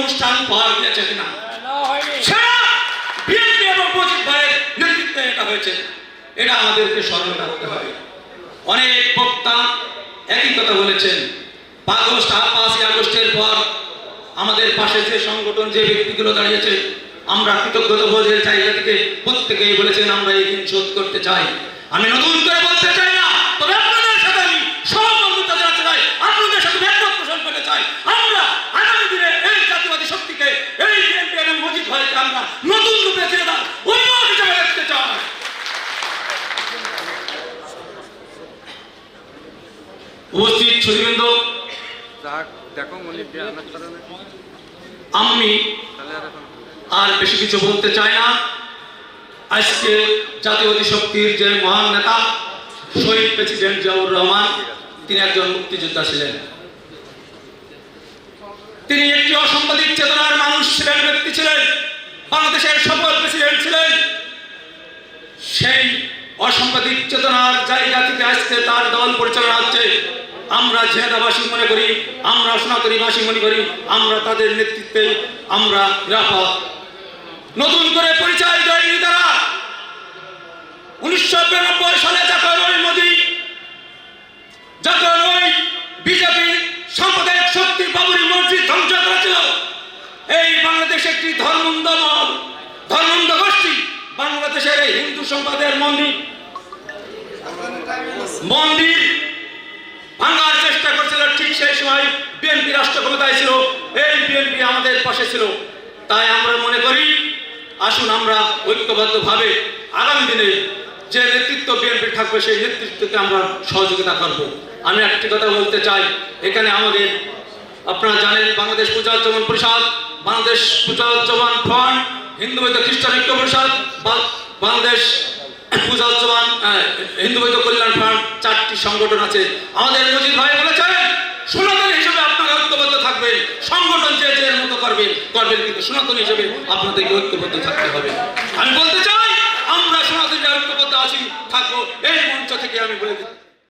অনুষ্ঠান পার দিয়েছে কিনা? একই কথা বলেছেন। আগস্টের পর আমাদের পাশে যে সংগঠন, যে দাঁড়িয়েছে, আমরা কৃতজ্ঞতা প্রত্যেকেই বলেছেন, আমরা এই দিন শোধ করতে চাই। আমি নতুন করে ভাইকে আমরা নতুন রূপে ফিরে দান অন্য হিসেবে দেখতে চাই। উপস্থিত না আমি আর বেশি কিছু বলতে চাই না। আজকে জাতীয়বাদী শক্তির যে মহান নেতা শহীদ প্রেসিডেন্ট জিয়াউর রহমান তিনি একজন মুক্তিযোদ্ধা ছিলেন। তিনি একটি অসাংবাদিক চেতনার মানুষ ছিলেন ব্যক্তি ছিলেন বাংলাদেশের সফল প্রেসিডেন্ট ছিলেন। সেই অসাংবাদিক চেতনার জায়গা থেকে আজকে তার দল পরিচালনা হচ্ছে। আমরা জেহাদাবাসী মনে করি, আমরা সনাতনীবাসী মনে করি, আমরা তাদের নেতৃত্বে আমরা নিরাপদ। নতুন করে পরিচয় দেয়নি তারা। উনিশশো বিরানব্বই সালে যখন ওই মোদী, যখন ওই বিজেপি সাম্প্রদায়িক শক্তি বাবুরি মসজিদ ধ্বংস করেছিল, এই বাংলাদেশ একটি ধর্মন্দ মহল ধর্মন্দ গোষ্ঠী বাংলাদেশের এই হিন্দু সম্প্রদায়ের মন্দির। মন্দির ভাঙার চেষ্টা করছিল, ঠিক সেই সময় বিএনপি রাষ্ট্র ক্ষমতায় ছিল। এই বিএনপি আমাদের পাশে ছিল। তাই আমরা মনে করি, আসুন আমরা ঐক্যবদ্ধভাবে আগামী দিনে যে নেতৃত্ব বিএনপি থাকবে, সেই নেতৃত্বকে আমরা সহযোগিতা করব। আমি একটি কথা বলতে চাই, এখানে আমাদের, আপনারা জানেন বাংলাদেশ উদযাপন পরিষদ, বাংলাদেশ উদযাপন ফ্রন্ট, হিন্দু খ্রিস্টান ঐক্য পরিষদ বাংলাদেশ পূজা উচ্চবান হিন্দু বৈধ কল্যাণ ফান্ড, চারটি সংগঠন আছে। আমাদের মজিদ ভাই বলেছেন, সনাতন হিসেবে আপনারা ঐক্যবদ্ধ থাকবেন, সংগঠন যে যে মতো করবেন করবেন কিন্তু সনাতন হিসেবে আপনাদেরকে ঐক্যবদ্ধ থাকতে হবে। আমি বলতে চাই, আমরা সনাতন ঐক্যবদ্ধ আছি, থাকব, এই মঞ্চ থেকে আমি বলে দিচ্ছি।